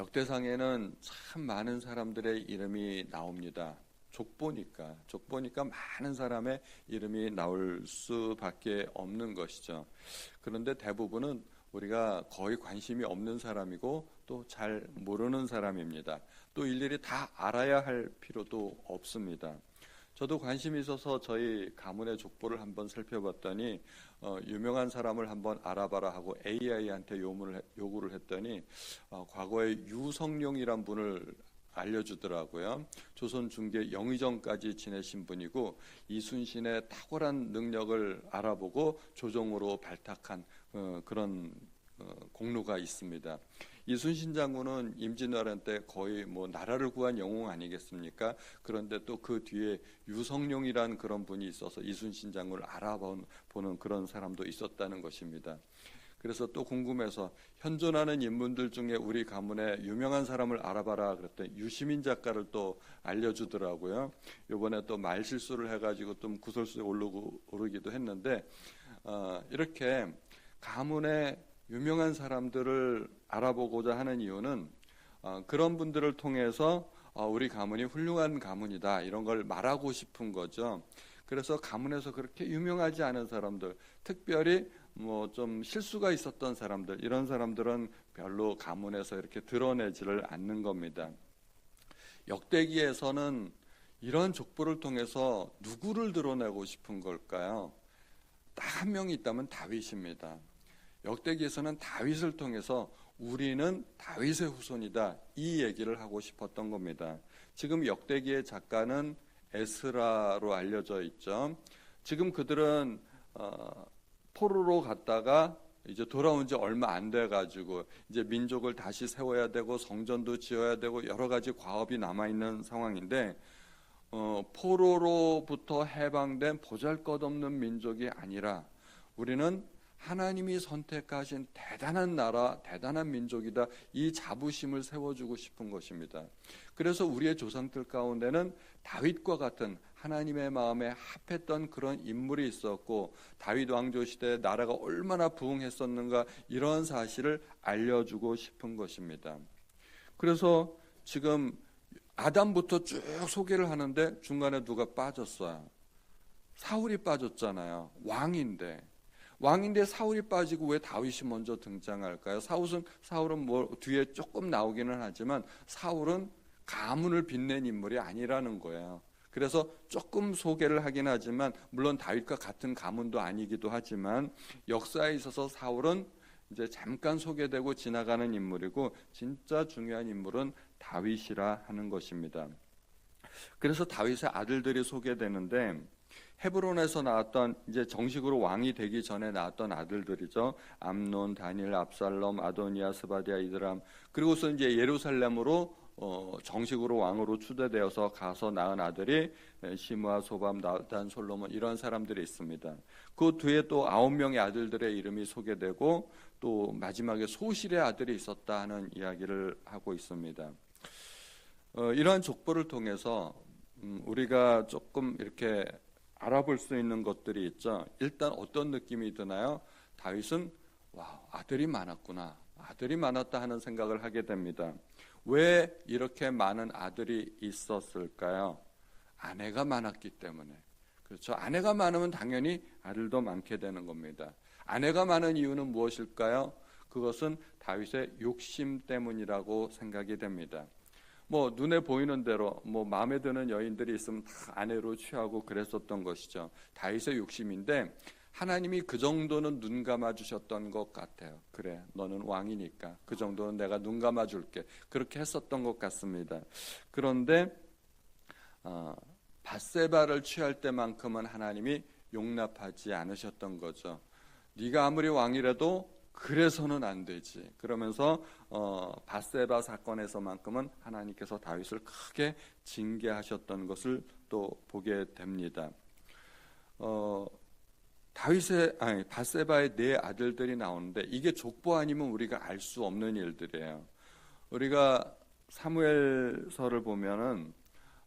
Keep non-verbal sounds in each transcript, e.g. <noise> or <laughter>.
역대상에는 참 많은 사람들의 이름이 나옵니다. 족보니까 족보니까 많은 사람의 이름이 나올 수밖에 없는 것이죠. 그런데 대부분은 우리가 거의 관심이 없는 사람이고 또 잘 모르는 사람입니다. 또 일일이 다 알아야 할 필요도 없습니다. 저도 관심이 있어서 저희 가문의 족보를 한번 살펴봤더니 어, 유명한 사람을 한번 알아봐라 하고 AI한테 요구를, 요구를 했더니 어, 과거에 유성룡이란 분을 알려주더라고요. 조선 중계 영의정까지 지내신 분이고 이순신의 탁월한 능력을 알아보고 조정으로 발탁한 어, 그런 어, 공로가 있습니다. 이순신 장군은 임진왜란 때 거의 뭐 나라를 구한 영웅 아니겠습니까? 그런데 또 그 뒤에 유성룡이란 그런 분이 있어서 이순신 장군을 알아보는 그런 사람도 있었다는 것입니다. 그래서 또 궁금해서 현존하는 인물들 중에 우리 가문에 유명한 사람을 알아봐라 그랬더니 유시민 작가를 또 알려주더라고요. 이번에 또 말 실수를 해가지고 좀 구설수에 오르기도 했는데 어, 이렇게 가문의 유명한 사람들을 알아보고자 하는 이유는 어, 그런 분들을 통해서 어, 우리 가문이 훌륭한 가문이다 이런 걸 말하고 싶은 거죠. 그래서 가문에서 그렇게 유명하지 않은 사람들, 특별히 뭐 좀 실수가 있었던 사람들, 이런 사람들은 별로 가문에서 이렇게 드러내지를 않는 겁니다. 역대기에서는 이런 족보를 통해서 누구를 드러내고 싶은 걸까요? 딱 한 명이 있다면 다윗입니다. 역대기에서는 다윗을 통해서 우리는 다윗의 후손이다 이 얘기를 하고 싶었던 겁니다. 지금 역대기의 작가는 에스라로 알려져 있죠. 지금 그들은 어, 포로로 갔다가 이제 돌아온 지 얼마 안 돼 가지고 이제 민족을 다시 세워야 되고 성전도 지어야 되고 여러 가지 과업이 남아 있는 상황인데 어, 포로로부터 해방된 보잘것없는 민족이 아니라 우리는 하나님이 선택하신 대단한 나라, 대단한 민족이다. 이 자부심을 세워주고 싶은 것입니다. 그래서 우리의 조상들 가운데는 다윗과 같은 하나님의 마음에 합했던 그런 인물이 있었고 다윗 왕조 시대 나라가 얼마나 부흥했었는가 이런 사실을 알려주고 싶은 것입니다. 그래서 지금 아담부터 쭉 소개를 하는데 중간에 누가 빠졌어요. 사울이 빠졌잖아요. 왕인데. 왕인데 사울이 빠지고 왜 다윗이 먼저 등장할까요? 사울은 사울은 뭐 뒤에 조금 나오기는 하지만 사울은 가문을 빛낸 인물이 아니라는 거예요. 그래서 조금 소개를 하긴 하지만 물론 다윗과 같은 가문도 아니기도 하지만 역사에 있어서 사울은 이제 잠깐 소개되고 지나가는 인물이고 진짜 중요한 인물은 다윗이라 하는 것입니다. 그래서 다윗의 아들들이 소개되는데 헤브론에서 나왔던 이제 정식으로 왕이 되기 전에 나왔던 아들들이죠. 암논, 다니엘, 압살롬, 아도니아, 스바디아, 이드람. 그리고서 이제 예루살렘으로 어, 정식으로 왕으로 추대되어서 가서 낳은 아들이 시므아, 소밤, 나단, 솔로몬 이런 사람들이 있습니다. 그 뒤에 또 아홉 명의 아들들의 이름이 소개되고 또 마지막에 소실의 아들이 있었다 하는 이야기를 하고 있습니다. 어, 이러한 족보를 통해서 음, 우리가 조금 이렇게 알아볼 수 있는 것들이 있죠. 일단 어떤 느낌이 드나요? 다윗은 와 아들이 많았구나. 아들이 많았다 하는 생각을 하게 됩니다. 왜 이렇게 많은 아들이 있었을까요? 아내가 많았기 때문에. 그렇죠. 아내가 많으면 당연히 아들도 많게 되는 겁니다. 아내가 많은 이유는 무엇일까요? 그것은 다윗의 욕심 때문이라고 생각이 됩니다. 뭐 눈에 보이는 대로 뭐 마음에 드는 여인들이 있으면 다 아내로 취하고 그랬었던 것이죠. 다윗의 욕심인데 하나님이 그 정도는 눈 감아 주셨던 것 같아요. 그래, 너는 왕이니까 그 정도는 내가 눈 감아 줄게. 그렇게 했었던 것 같습니다. 그런데 어, 바세바를 취할 때만큼은 하나님이 용납하지 않으셨던 거죠. 네가 아무리 왕이라도 그래서는 안 되지. 그러면서 어, 바세바 사건에서만큼은 하나님께서 다윗을 크게 징계하셨던 것을 또 보게 됩니다. 어, 다윗의 아니 바세바의 네 아들들이 나오는데 이게 족보 아니면 우리가 알 수 없는 일들이에요. 우리가 사무엘서를 보면은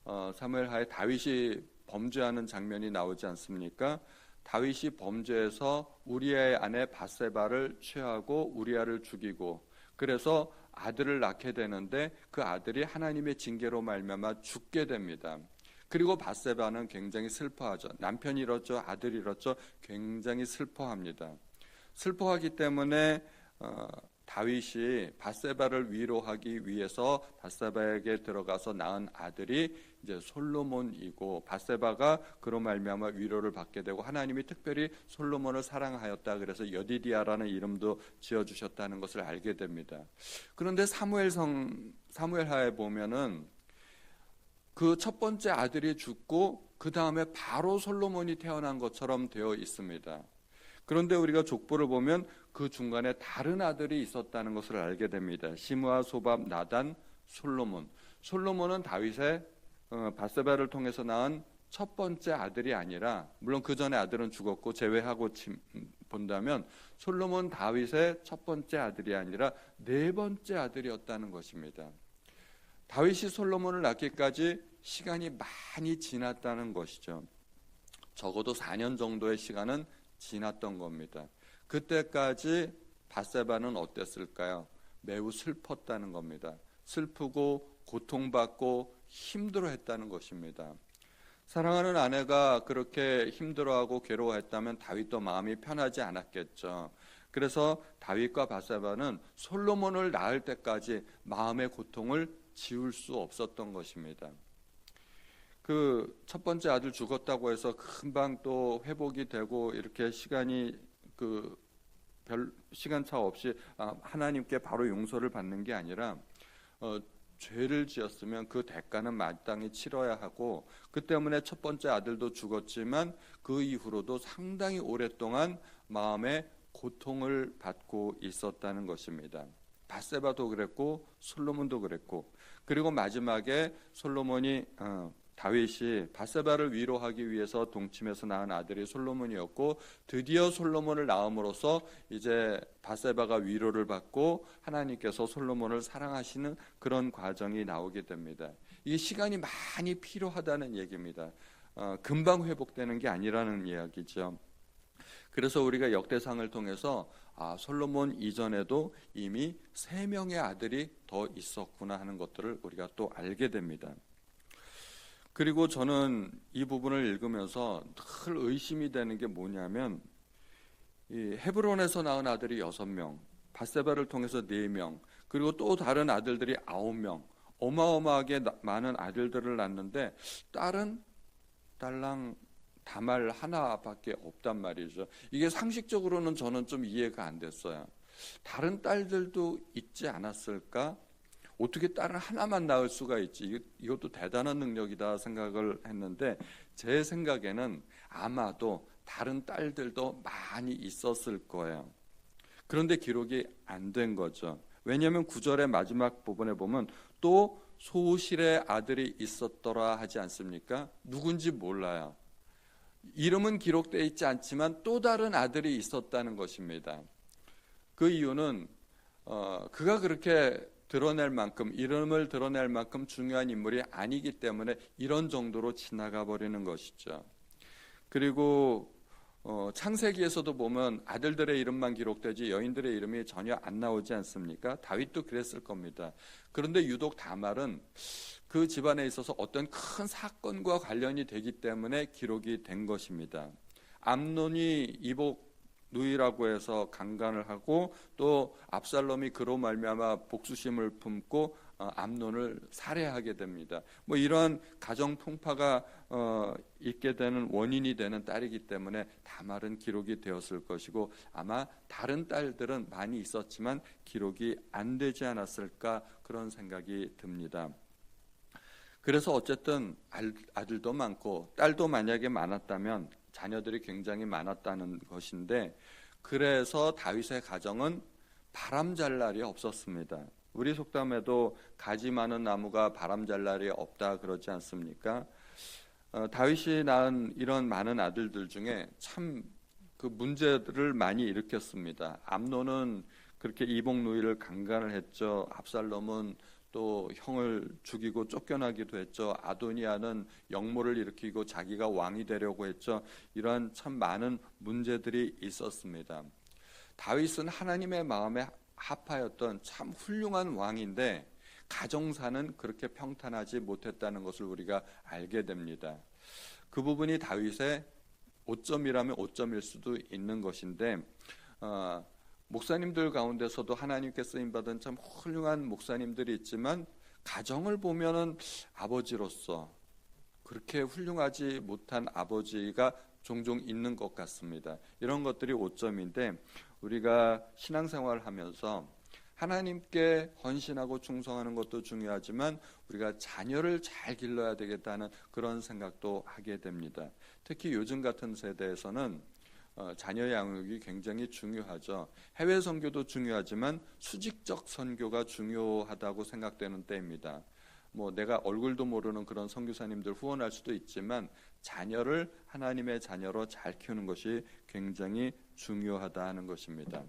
어, 사무엘 하에 다윗이 범죄하는 장면이 나오지 않습니까? 다윗이 범죄해서 우리아의 아내 바세바를 취하고 우리아를 죽이고 그래서 아들을 낳게 되는데 그 아들이 하나님의 징계로 말미암아 죽게 됩니다. 그리고 바세바는 굉장히 슬퍼하죠. 남편이 잃었죠, 아들이 잃었죠. 굉장히 슬퍼합니다. 슬퍼하기 때문에 어, 다윗이 바세바를 위로하기 위해서 바세바에게 들어가서 낳은 아들이 이제 솔로몬이고 바세바가 그로 말미암아 위로를 받게 되고 하나님이 특별히 솔로몬을 사랑하였다 그래서 여디디아라는 이름도 지어 주셨다는 것을 알게 됩니다. 그런데 사무엘성 사무엘하에 보면은 그 첫 번째 아들이 죽고 그 다음에 바로 솔로몬이 태어난 것처럼 되어 있습니다. 그런데 우리가 족보를 보면 그 중간에 다른 아들이 있었다는 것을 알게 됩니다. 시므아, 소밥, 나단, 솔로몬. 솔로몬은 다윗의 어, 바세바를 통해서 낳은 첫 번째 아들이 아니라 물론 그 전에 아들은 죽었고 제외하고 본다면 솔로몬 다윗의 첫 번째 아들이 아니라 네 번째 아들이었다는 것입니다. 다윗이 솔로몬을 낳기까지 시간이 많이 지났다는 것이죠. 적어도 4년 정도의 시간은 지났던 겁니다. 그때까지 바세바는 어땠을까요? 매우 슬펐다는 겁니다. 슬프고 고통받고 힘들어했다는 것입니다. 사랑하는 아내가 그렇게 힘들어하고 괴로워했다면 다윗도 마음이 편하지 않았겠죠. 그래서 다윗과 바세바는 솔로몬을 낳을 때까지 마음의 고통을 지울 수 없었던 것입니다. 그 첫 번째 아들 죽었다고 해서 금방 또 회복이 되고 이렇게 시간이 그 별 시간차 없이 아, 하나님께 바로 용서를 받는 게 아니라 어, 죄를 지었으면 그 대가는 마땅히 치러야 하고 그 때문에 첫 번째 아들도 죽었지만 그 이후로도 상당히 오랫동안 마음에 고통을 받고 있었다는 것입니다. 바세바도 그랬고 솔로몬도 그랬고 그리고 마지막에 솔로몬이 어, 다윗이 바세바를 위로하기 위해서 동침해서 낳은 아들이 솔로몬이었고 드디어 솔로몬을 낳음으로써 이제 바세바가 위로를 받고 하나님께서 솔로몬을 사랑하시는 그런 과정이 나오게 됩니다. 이 시간이 많이 필요하다는 얘기입니다. 어, 금방 회복되는 게 아니라는 이야기죠. 그래서 우리가 역대상을 통해서 아, 솔로몬 이전에도 이미 세 명의 아들이 더 있었구나 하는 것들을 우리가 또 알게 됩니다. 그리고 저는 이 부분을 읽으면서 늘 의심이 되는 게 뭐냐면 이 헤브론에서 낳은 아들이 여섯 명, 바세바를 통해서 네 명, 그리고 또 다른 아들들이 아홉 명, 어마어마하게 많은 아들들을 낳는데 딸은 딸랑 다말 하나밖에 없단 말이죠. 이게 상식적으로는 저는 좀 이해가 안 됐어요. 다른 딸들도 있지 않았을까? 어떻게 딸을 하나만 낳을 수가 있지? 이것도 대단한 능력이다 생각을 했는데 제 생각에는 아마도 다른 딸들도 많이 있었을 거예요. 그런데 기록이 안 된 거죠. 왜냐하면 구절의 마지막 부분에 보면 또 소실의 아들이 있었더라 하지 않습니까? 누군지 몰라요. 이름은 기록되어 있지 않지만 또 다른 아들이 있었다는 것입니다. 그 이유는 어, 그가 그렇게 드러낼 만큼 이름을 드러낼 만큼 중요한 인물이 아니기 때문에 이런 정도로 지나가 버리는 것이죠. 그리고 어, 창세기에서도 보면 아들들의 이름만 기록되지 여인들의 이름이 전혀 안 나오지 않습니까? 다윗도 그랬을 겁니다. 그런데 유독 다말은 그 집안에 있어서 어떤 큰 사건과 관련이 되기 때문에 기록이 된 것입니다. 암논이 이복 누이라고 해서 강간을 하고 또 압살롬이 그로 말미암아 복수심을 품고 어, 암론을 살해하게 됩니다. 뭐 이러한 가정 풍파가 어, 있게 되는 원인이 되는 딸이기 때문에 다말은 기록이 되었을 것이고 아마 다른 딸들은 많이 있었지만 기록이 안 되지 않았을까 그런 생각이 듭니다. 그래서 어쨌든 아들도 많고 딸도 만약에 많았다면 자녀들이 굉장히 많았다는 것인데 그래서 다윗의 가정은 바람 잘 날이 없었습니다. 우리 속담에도 가지 많은 나무가 바람 잘 날이 없다 그러지 않습니까? 어, 다윗이 낳은 이런 많은 아들들 중에 참 그 문제들을 많이 일으켰습니다. 암노는 그렇게 이복 누이를 강간을 했죠. 압살롬은 또 형을 죽이고 쫓겨나기도 했죠. 아도니아는 역모를 일으키고 자기가 왕이 되려고 했죠. 이러한 참 많은 문제들이 있었습니다. 다윗은 하나님의 마음에 합하였던 참 훌륭한 왕인데 가정사는 그렇게 평탄하지 못했다는 것을 우리가 알게 됩니다. 그 부분이 다윗의 오점이라면 오점일 수도 있는 것인데 어, 목사님들 가운데서도 하나님께 쓰임 받은 참 훌륭한 목사님들이 있지만 가정을 보면은 아버지로서 그렇게 훌륭하지 못한 아버지가 종종 있는 것 같습니다. 이런 것들이 오점인데 우리가 신앙생활을 하면서 하나님께 헌신하고 충성하는 것도 중요하지만 우리가 자녀를 잘 길러야 되겠다는 그런 생각도 하게 됩니다. 특히 요즘 같은 세대에서는 어, 자녀 양육이 굉장히 중요하죠. 해외 선교도 중요하지만 수직적 선교가 중요하다고 생각되는 때입니다. 뭐 내가 얼굴도 모르는 그런 선교사님들 후원할 수도 있지만 자녀를 하나님의 자녀로 잘 키우는 것이 굉장히 중요하다 하는 것입니다.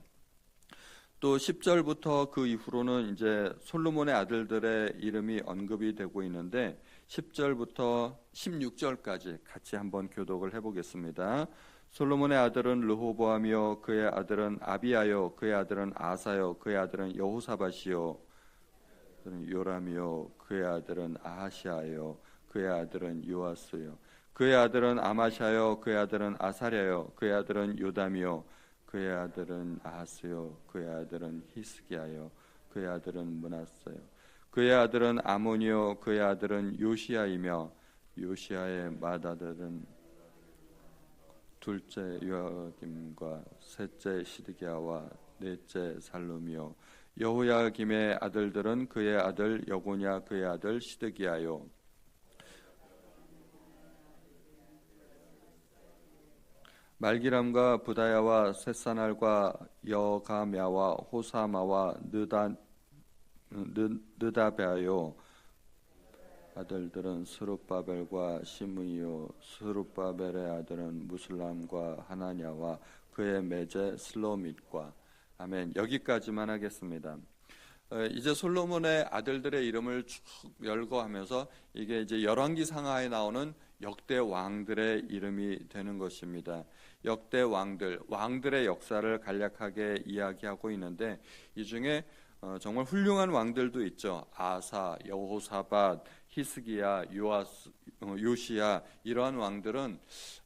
또 10절부터 그 이후로는 이제 솔로몬의 아들들의 이름이 언급이 되고 있는데 10절부터 16절까지 같이 한번 교독을 해 보겠습니다. 솔로몬의 아들은 르호보암이요 그의 아들은 아비아요 그의 아들은 아사요 그의 아들은 여호사밧이요 요람이요 그의 아들은 아하시아요 그의 아들은 요아스요 그의 아들은 아마샤요 그의 아들은 아사랴요 그의 아들은 요담이요 그의 아들은 아하스요 그의 아들은 히스기야요 그의 아들은 문하스요 그의 아들은 아모니요 그의 아들은 요시야이며 요시야의 맏아들은 둘째 요아김과 셋째 시드기야와 넷째 살룸이요. 여호야김의 아들들은 그의 아들 여고냐 그의 아들 시드기야요. 말기람과 부다야와 셋사날과 여가мя와 호사마와 느다 느다베아요 아들들은 스룹바벨과 시므이요 스룹바벨의 아들은 무슬람과 하나냐와 그의 매제 슬로밋과 아멘 여기까지만 하겠습니다. 어, 이제 솔로몬의 아들들의 이름을 쭉 열거하면서 이게 이제 열왕기 상하에 나오는 역대 왕들의 이름이 되는 것입니다. 역대 왕들, 왕들의 역사를 간략하게 이야기하고 있는데 이 중에 어, 정말 훌륭한 왕들도 있죠. 아사, 여호사밧, 히스기야, 요아스, 어, 요시야 이러한 왕들은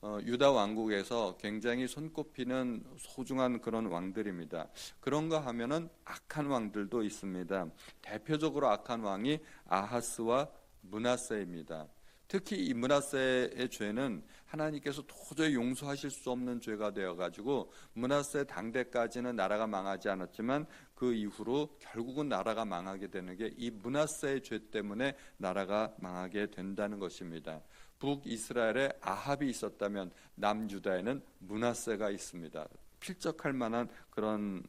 어, 유다 왕국에서 굉장히 손꼽히는 소중한 그런 왕들입니다. 그런가 하면은 악한 왕들도 있습니다. 대표적으로 악한 왕이 아하스와 문하세입니다. 특히 이 문하세의 죄는 하나님께서 도저히 용서하실 수 없는 죄가 되어 가지고 문하세 당대까지는 나라가 망하지 않았지만 그 이후로 결국은 나라가 망하게 되는 게 이 문하세의 죄 때문에 나라가 망하게 된다는 것입니다. 북이스라엘에 아합이 있었다면 남유다에는 문하세가 있습니다. 필적할 만한 그런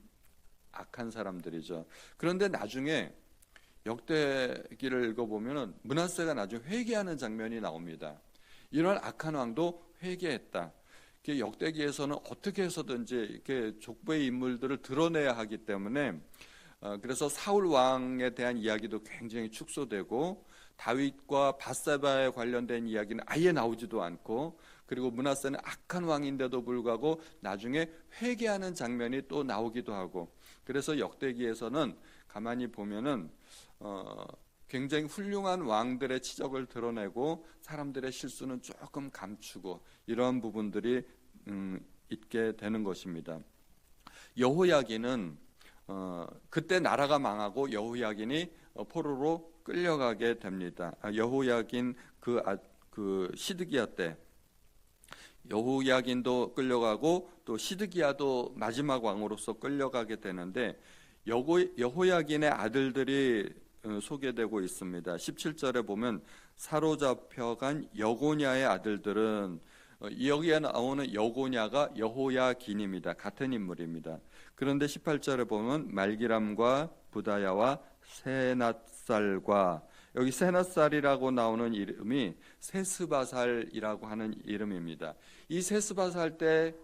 악한 사람들이죠. 그런데 나중에 역대기를 읽어보면 문하세가 나중에 회개하는 장면이 나옵니다. 이런 악한 왕도 회개했다. 역대기에서는 어떻게 해서든지 이렇게 족보의 인물들을 드러내야 하기 때문에 어, 그래서 사울 왕에 대한 이야기도 굉장히 축소되고 다윗과 바사바에 관련된 이야기는 아예 나오지도 않고 그리고 문하세는 악한 왕인데도 불구하고 나중에 회개하는 장면이 또 나오기도 하고 그래서 역대기에서는 가만히 보면은 어, 굉장히 훌륭한 왕들의 치적을 드러내고 사람들의 실수는 조금 감추고 이러한 부분들이 음, 있게 되는 것입니다. 여호야기는 어, 그때 나라가 망하고 여호야긴이 어, 포로로 끌려가게 됩니다. 아, 여호야긴 그, 아, 그 시드기야 때 여호야긴도 끌려가고 또 시드기야도 마지막 왕으로서 끌려가게 되는데 여호, 여호야긴의 아들들이 어, 소개되고 있습니다. 17절에 보면 사로잡혀간 여고냐의 아들들은 어, 여기에 나오는 여고냐가 여호야긴입니다. 같은 인물입니다. 그런데 18절에 보면 말기람과 부다야와 세낫살과 여기 세낫살이라고 나오는 이름이 세스바살이라고 하는 이름입니다. 이 세스바살 때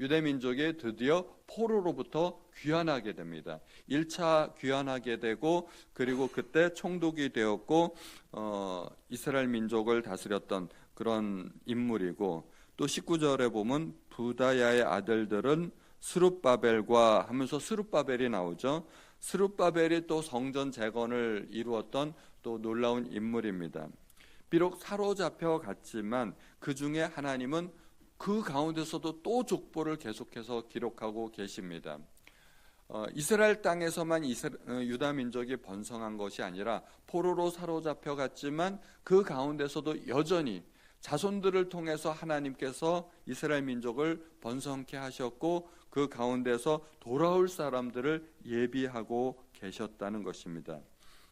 유대 민족이 드디어 포로로부터 귀환하게 됩니다. 1차 귀환하게 되고 그리고 그때 총독이 되었고 어, 이스라엘 민족을 다스렸던 그런 인물이고 또 19절에 보면 부다야의 아들들은 스룹바벨과 하면서 스룹바벨이 나오죠. 스룹바벨이 또 성전 재건을 이루었던 또 놀라운 인물입니다. 비록 사로잡혀 갔지만 그 중에 하나님은 그 가운데서도 또 족보를 계속해서 기록하고 계십니다. 어, 이스라엘 땅에서만 이스라, 어, 유다 민족이 번성한 것이 아니라 포로로 사로잡혀 갔지만 그 가운데서도 여전히 자손들을 통해서 하나님께서 이스라엘 민족을 번성케 하셨고 그 가운데서 돌아올 사람들을 예비하고 계셨다는 것입니다.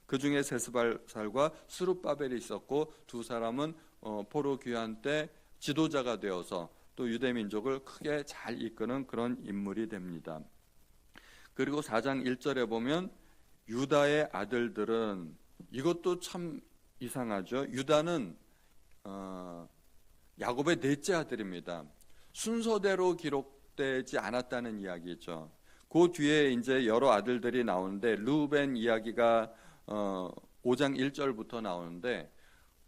그 중에 세스발살과 스룹바벨이 있었고 두 사람은 어, 포로 귀환 때 지도자가 되어서 또 유대 민족을 크게 잘 이끄는 그런 인물이 됩니다. 그리고 4장 1절에 보면 유다의 아들들은 이것도 참 이상하죠. 유다는 어, 야곱의 넷째 아들입니다. 순서대로 기록되지 않았다는 이야기죠. 그 뒤에 이제 여러 아들들이 나오는데 루벤 이야기가 어, 5장 1절부터 나오는데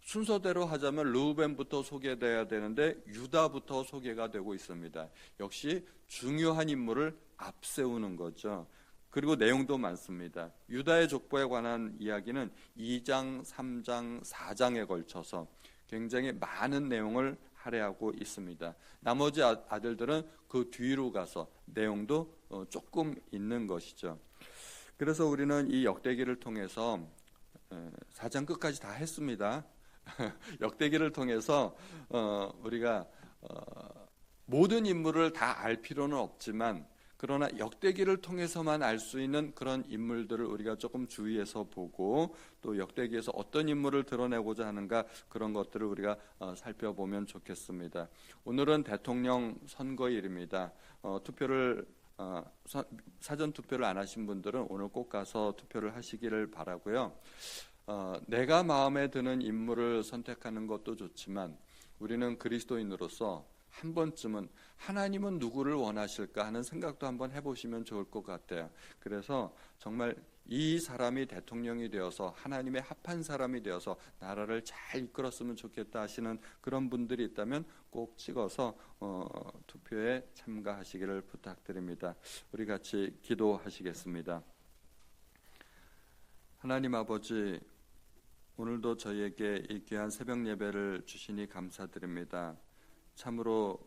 순서대로 하자면 루벤부터 소개돼야 되는데 유다부터 소개가 되고 있습니다. 역시 중요한 인물을 앞세우는 거죠. 그리고 내용도 많습니다. 유다의 족보에 관한 이야기는 2장, 3장, 4장에 걸쳐서 굉장히 많은 내용을 할애하고 있습니다. 나머지 아- 아들들은 그 뒤로 가서 내용도 어, 조금 있는 것이죠. 그래서 우리는 이 역대기를 통해서 4장 끝까지 다 했습니다. <laughs> 역대기를 통해서 어, 우리가 어, 모든 인물을 다 알 필요는 없지만 그러나 역대기를 통해서만 알 수 있는 그런 인물들을 우리가 조금 주의해서 보고 또 역대기에서 어떤 인물을 드러내고자 하는가 그런 것들을 우리가 어, 살펴보면 좋겠습니다. 오늘은 대통령 선거일입니다. 어, 투표를 어, 사, 사전 투표를 안 하신 분들은 오늘 꼭 가서 투표를 하시기를 바라고요. 어, 내가 마음에 드는 인물을 선택하는 것도 좋지만 우리는 그리스도인으로서 한 번쯤은 하나님은 누구를 원하실까 하는 생각도 한번 해보시면 좋을 것 같아요. 그래서 정말 이 사람이 대통령이 되어서 하나님의 합한 사람이 되어서 나라를 잘 이끌었으면 좋겠다 하시는 그런 분들이 있다면 꼭 찍어서 어, 투표에 참가하시기를 부탁드립니다. 우리 같이 기도하시겠습니다. 하나님 아버지 오늘도 저희에게 이 귀한 새벽 예배를 주시니 감사드립니다. 참으로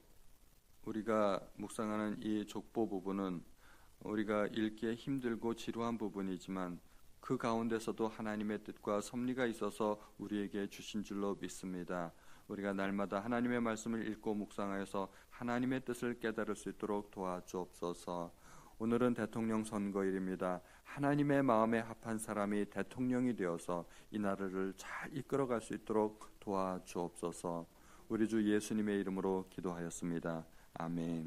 우리가 묵상하는 이 족보 부분은 우리가 읽기에 힘들고 지루한 부분이지만 그 가운데서도 하나님의 뜻과 섭리가 있어서 우리에게 주신 줄로 믿습니다. 우리가 날마다 하나님의 말씀을 읽고 묵상하여서 하나님의 뜻을 깨달을 수 있도록 도와주옵소서. 오늘은 대통령 선거일입니다. 하나님의 마음에 합한 사람이 대통령이 되어서 이 나라를 잘 이끌어갈 수 있도록 도와주옵소서. 우리 주 예수님의 이름으로 기도하였습니다. 아멘.